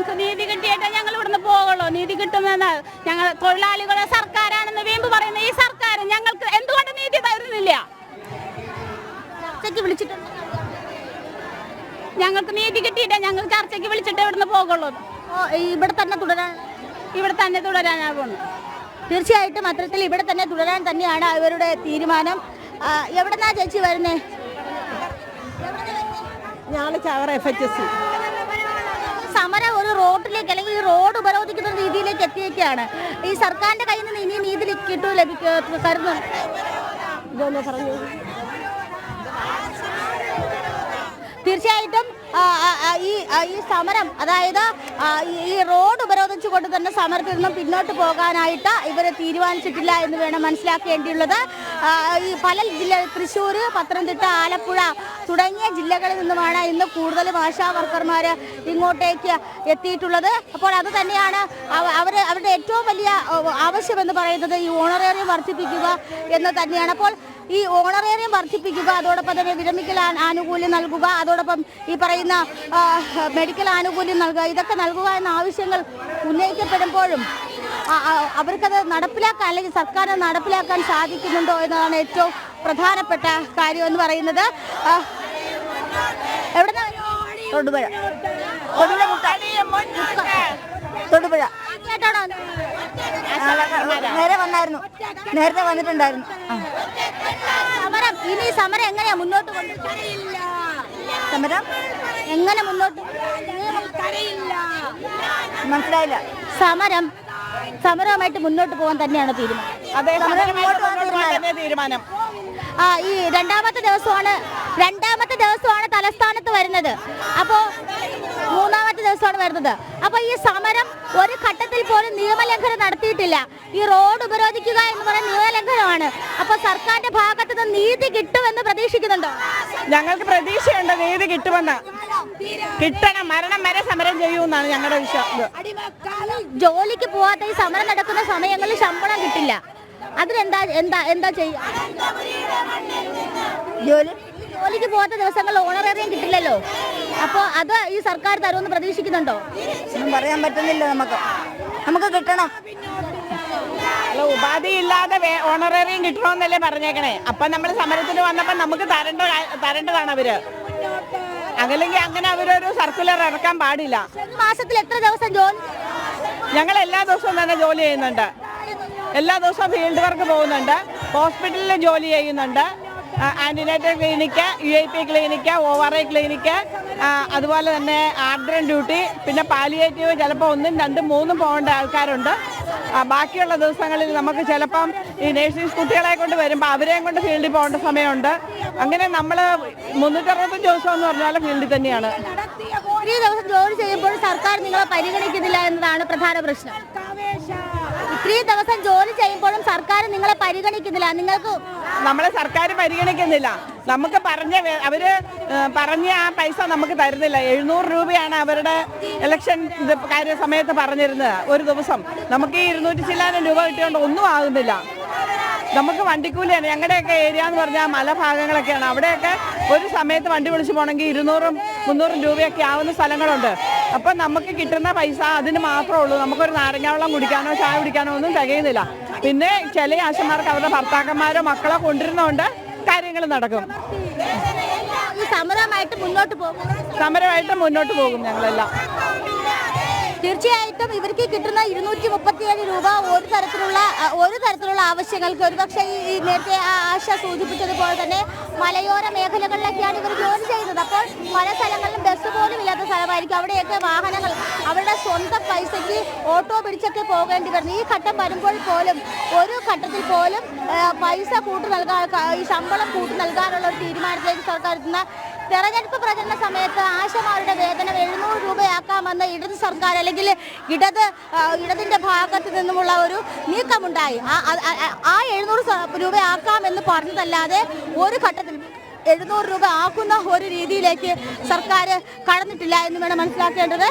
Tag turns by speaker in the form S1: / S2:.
S1: ഞങ്ങൾക്ക് നീതി കിട്ടിയിട്ടേ ഞങ്ങൾ ഇവിടുന്ന് പോകുള്ളൂ. നീതി കിട്ടുമെന്ന് ഞങ്ങൾ തൊഴിലാളികളെ സർക്കാരാണെന്ന് വീമ്പ് പറയുന്ന ഈ സർക്കാർ ഞങ്ങൾക്ക് എന്തുകൊണ്ട് നീതി തരുന്നില്ല?
S2: ചർച്ചയ്ക്ക് വിളിച്ചിട്ടുണ്ട്.
S1: ഞങ്ങൾക്ക് നീതി കിട്ടിയിട്ടേ ഞങ്ങൾ ചർച്ചയ്ക്ക് വിളിച്ചിട്ട് ഇവിടുന്ന് പോകുള്ളൂ.
S2: ഓ, ഇവിടെ തന്നെ തുടരാൻ.
S1: ഇവിടെ തന്നെ തുടരാനാണ് പോകുന്നത്
S2: തീർച്ചയായിട്ടും അത്തരത്തിൽ ഇവിടെ തന്നെ തുടരാൻ തന്നെയാണ് അവരുടെ തീരുമാനം. എവിടെന്നാ ചേച്ചി വരുന്നേ?
S3: ഞങ്ങൾ Chavara F H S C
S2: സമരം ഒരു റോഡിലേക്ക് അല്ലെങ്കിൽ ഈ റോഡ് ഉപരോധിക്കുന്ന രീതിയിലേക്ക് എത്തിയേക്കാണ്. ഈ സർക്കാരിന്റെ കയ്യിൽ നിന്ന് ഇനി നീതി കിട്ടൂ ലഭിക്കും കരുതുന്നു
S3: പറഞ്ഞു?
S2: തീർച്ചയായിട്ടും ഈ ഈ സമരം അതായത് ഈ- റോഡ് ഉപരോധിച്ചുകൊണ്ട് തന്നെ സമരത്തിൽ നിന്നും പിന്നോട്ട് പോകാനായിട്ട് ഇവർ തീരുമാനിച്ചിട്ടില്ല എന്ന് വേണം മനസ്സിലാക്കേണ്ടിയുള്ളത്. ഈ പല ജില്ല തൃശ്ശൂർ പത്തനംതിട്ട ആലപ്പുഴ തുടങ്ങിയ ജില്ലകളിൽ നിന്നുമാണ് ഇന്ന് കൂടുതൽ ആശാ വർക്കർമാർ ഇങ്ങോട്ടേക്ക് എത്തിയിട്ടുള്ളത്. അപ്പോൾ അത് തന്നെയാണ് അവർ അവരുടെ ഏറ്റവും വലിയ ആവശ്യം ആവശ്യമെന്ന് പറയുന്നത് ഈ ഓണറേറിയം വർദ്ധിപ്പിക്കുക എന്ന് തന്നെയാണ്. അപ്പോൾ ഈ ഓണറേറിയം വർദ്ധിപ്പിക്കുക അതോടൊപ്പം തന്നെ വിരമിക്കൽ ആ- ആനുകൂല്യം നൽകുക അതോടൊപ്പം ഈ പറയുന്ന മെഡിക്കൽ ആനുകൂല്യം നൽകുക ഇതൊക്കെ നൽകുക എന്ന ആവശ്യങ്ങൾ ഉന്നയിക്കപ്പെടുമ്പോഴും ആ- ആ, അവർക്കത് നടപ്പിലാക്കാൻ അല്ലെങ്കിൽ സർക്കാർ നടപ്പിലാക്കാൻ സാധിക്കുന്നുണ്ടോ എന്നതാണ് ഏറ്റവും പ്രധാനപ്പെട്ട കാര്യം എന്ന് പറയുന്നത്. എവിടെ തൊടുപുഴ. നേരെ വന്നായിരുന്നു. നേരത്തെ വന്നിട്ടുണ്ടായിരുന്നു. സമരം ഇനി സമരം എങ്ങനെയാ മുന്നോട്ട് കൊണ്ടുപോയില്ല സമരം എങ്ങനെ മുന്നോട്ട് മനസ്സിലായില്ല. സമരം സമരവുമായിട്ട് മുന്നോട്ട് പോകാൻ തന്നെയാണ് തീരുമാനം. ആ ഈ രണ്ടാമത്തെ ദിവസമാണ് രണ്ടാമത്തെ ദിവസമാണ് തലസ്ഥാനത്ത് വരുന്നത്. അപ്പോ ദിവസമാണ് വരുന്നത്. അപ്പൊ ഈ സമരം ഒരു ഘട്ടത്തിൽ പോലും നിയമലംഘനം നടത്തിയിട്ടില്ല. ഈ റോഡ് ഉപരോധിക്കുക എന്ന് പറയുന്ന നിയമലംഘനമാണ്. അപ്പൊ സർക്കാരിന്റെ ഭാഗത്ത് നിന്ന് നീതി കിട്ടുമെന്ന് പ്രതീക്ഷിക്കുന്നുണ്ടോ?
S3: ഞങ്ങൾക്ക് പ്രതീക്ഷയുണ്ട് നീതി കിട്ടുമെന്ന്. കിട്ടണം. മരണം വരെ സമരം ചെയ്യുമെന്നാണ് ഞങ്ങളുടെ വിശ്വാസം.
S2: ജോലിക്ക് പോവാത്ത ഈ സമരം നടക്കുന്ന സമയങ്ങളിൽ ശമ്പളം കിട്ടില്ല. അതിനെന്താ എന്താ എന്താ ചെയ്യുക ജോലി? ജോലിക്ക് പോവാത്ത ദിവസങ്ങളിൽ ഓണറേറിയം കിട്ടില്ലല്ലോ. അപ്പോൾ അത് ഈ സർക്കാർ തരുമെന്ന് പ്രതീക്ഷിക്കുന്നുണ്ടോ? ഒന്നും പറയാൻ പറ്റുന്നില്ല നമുക്ക്. നമുക്ക് കിട്ടണം.
S3: അല്ല ഉപാധി ഇല്ലാതെ ഓണറേറിയം കിട്ടണമെന്നല്ലേ പറഞ്ഞേക്കണേ. അപ്പൊ നമ്മൾ സമരത്തിന് വന്നപ്പോ നമുക്ക് തരേണ്ട തരേണ്ടതാണ് അവർ. അതല്ലെങ്കിൽ അങ്ങനെ അവരൊരു സർക്കുലർ ഇറക്കാൻ പാടില്ല.
S2: മാസത്തിൽ എത്ര ദിവസം ജോലി?
S3: ഞങ്ങൾ എല്ലാ ദിവസവും തന്നെ ജോലി ചെയ്യുന്നുണ്ട്. എല്ലാ ദിവസവും ഫീൽഡ് വർക്ക് പോകുന്നുണ്ട്. ഹോസ്പിറ്റലിൽ ജോലി ചെയ്യുന്നുണ്ട്. Antenatal clinic U I P clinic O R I clinic അതുപോലെ തന്നെ ആർദ്രൻ ഡ്യൂട്ടി പിന്നെ പാലിയേറ്റീവ് ചിലപ്പോൾ ഒന്നും രണ്ടും മൂന്നും പോകേണ്ട ആൾക്കാരുണ്ട്. ബാക്കിയുള്ള ദിവസങ്ങളിൽ നമുക്ക് ചിലപ്പം ഈ നേഴ്സിംഗ് കുട്ടികളെ കൊണ്ട് വരുമ്പോൾ അവരെയും കൊണ്ട് ഫീൽഡിൽ പോകേണ്ട സമയമുണ്ട്. അങ്ങനെ നമ്മൾ മുന്നൂറ്ററുപത്തഞ്ച് ദിവസം എന്ന് പറഞ്ഞാൽ ഫീൽഡിൽ തന്നെയാണ്.
S2: ഒരു ദിവസം ജോലി ചെയ്യുമ്പോൾ സർക്കാർ നിങ്ങളെ പരിഗണിക്കുന്നില്ല എന്നതാണ് പ്രധാന പ്രശ്നം. ഇത്രയും ദിവസം ജോലി ചെയ്യുമ്പോഴും സർക്കാർ നിങ്ങളെ പരിഗണിക്കുന്നില്ല. നിങ്ങൾക്ക്
S3: നമ്മളെ സർക്കാർ പരിഗണിക്കുന്നില്ല. നമുക്ക് പറഞ്ഞ അവർ പറഞ്ഞ ആ പൈസ നമുക്ക് തരുന്നില്ല. എഴുന്നൂറ് രൂപയാണ് അവരുടെ ഇലക്ഷൻ കാര്യ സമയത്ത് പറഞ്ഞിരുന്നത് ഒരു ദിവസം. നമുക്ക് ഈ ഇരുന്നൂറ്റി ചില്ലാനം രൂപ കിട്ടിയോണ്ട് ഒന്നും ആകുന്നില്ല നമുക്ക് വണ്ടിക്കൂലിയാണ്. ഞങ്ങളുടെയൊക്കെ ഏരിയ എന്ന് പറഞ്ഞാൽ മലഭാഗങ്ങളൊക്കെയാണ്. അവിടെയൊക്കെ ഒരു സമയത്ത് വണ്ടി വിളിച്ചു പോകണമെങ്കിൽ ഇരുന്നൂറും മുന്നൂറും രൂപയൊക്കെ ആവുന്ന സ്ഥലങ്ങളുണ്ട്. അപ്പം നമുക്ക് കിട്ടുന്ന പൈസ അതിന് മാത്രമേ ഉള്ളൂ. നമുക്കൊരു നാരങ്ങ വെള്ളം കുടിക്കാനോ ചായ കുടിക്കാനോ ഒന്നും തികയുന്നില്ല. പിന്നെ ചില ആശന്മാർക്ക് അവരുടെ ഭർത്താക്കന്മാരോ മക്കളോ കൊണ്ടിരുന്നോണ്ട് കാര്യങ്ങൾ നടക്കും.
S2: സമരമായിട്ട് മുന്നോട്ട് പോകും.
S3: സമരമായിട്ട് മുന്നോട്ട് പോകും ഞങ്ങളെല്ലാം.
S2: തീർച്ചയായിട്ടും ഇവർക്ക് കിട്ടുന്ന ഇരുന്നൂറ്റി മുപ്പത്തിയേഴ് രൂപ ഒരു തരത്തിലുള്ള ഒരു തരത്തിലുള്ള ആവശ്യങ്ങൾക്ക് ഒരുപക്ഷെ ഈ നേരത്തെ ആശ സൂചിപ്പിച്ചതുപോലെ തന്നെ മലയോര മേഖലകളിലൊക്കെയാണ് ഇവർ ജോലി ചെയ്യുന്നത്. അപ്പോൾ പല സ്ഥലങ്ങളിലും ബസ് പോലും ഇല്ലാത്ത സ്ഥലമായിരിക്കും അവിടെയൊക്കെ വാഹനങ്ങൾ അവരുടെ സ്വന്തം പൈസയ്ക്ക് ഓട്ടോ പിടിച്ചൊക്കെ പോകേണ്ടി വരുന്നു. ഈ ഘട്ടം വരുമ്പോൾ പോലും ഒരു ഘട്ടത്തിൽ പോലും പൈസ കൂട്ടി നൽകാൻ ശമ്പളം കൂട്ടി നൽകാനുള്ള ഒരു തീരുമാനത്തിലേക്ക് സർക്കാർ എത്തുന്ന തെരഞ്ഞെടുപ്പ് പ്രചരണ സമയത്ത് ആശമാരുടെ വേതനം എഴുന്നൂറ് രൂപയാക്കാമെന്ന് ഇടത് സർക്കാർ അല്ലെങ്കിൽ ഇടത് ഇടതിന്റെ ഭാഗത്ത് നിന്നുമുള്ള ഒരു നീക്കമുണ്ടായി. ആ- എഴുന്നൂറ് രൂപയാക്കാമെന്ന് പറഞ്ഞതല്ലാതെ ഒരു ഘട്ടത്തിൽ എഴുന്നൂറ് രൂപ ആക്കുന്ന ഒരു രീതിയിലേക്ക് സർക്കാർ കടന്നിട്ടില്ല എന്ന് വേണം മനസ്സിലാക്കേണ്ടത്.